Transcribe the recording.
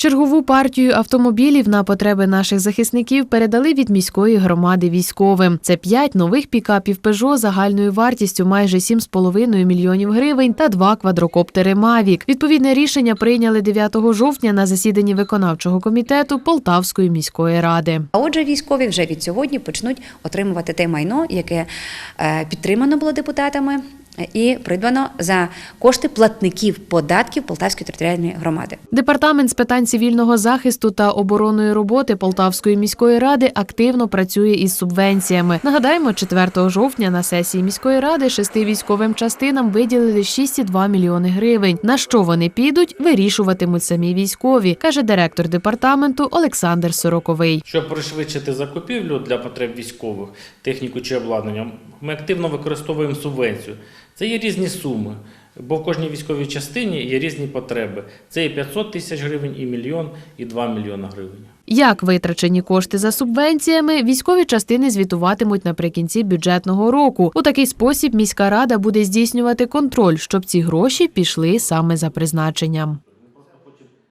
Чергову партію автомобілів на потреби наших захисників передали від міської громади військовим. Це п'ять нових пікапів Peugeot загальною вартістю майже 7,5 мільйонів гривень та два квадрокоптери Mavic. Відповідне рішення прийняли 9 жовтня на засіданні виконавчого комітету Полтавської міської ради. А отже, військові вже від сьогодні почнуть отримувати те майно, яке е, підтримано було депутатами і придбано за кошти платників податків Полтавської територіальної громади. Департамент з питань цивільного захисту та оборонної роботи Полтавської міської ради активно працює із субвенціями. Нагадаємо, 4 жовтня на сесії міської ради шести військовим частинам виділили 6,2 мільйони гривень. На що вони підуть, вирішуватимуть самі військові, каже директор департаменту Олександр Сороковий. Щоб пришвидшити закупівлю для потреб військових, техніку чи обладнання, ми активно використовуємо субвенцію. Це є різні суми, бо в кожній військовій частині є різні потреби. Це і 500 тисяч гривень, і мільйон, і 2 мільйона гривень. Як витрачені кошти за субвенціями, військові частини звітуватимуть наприкінці бюджетного року. У такий спосіб міська рада буде здійснювати контроль, щоб ці гроші пішли саме за призначенням.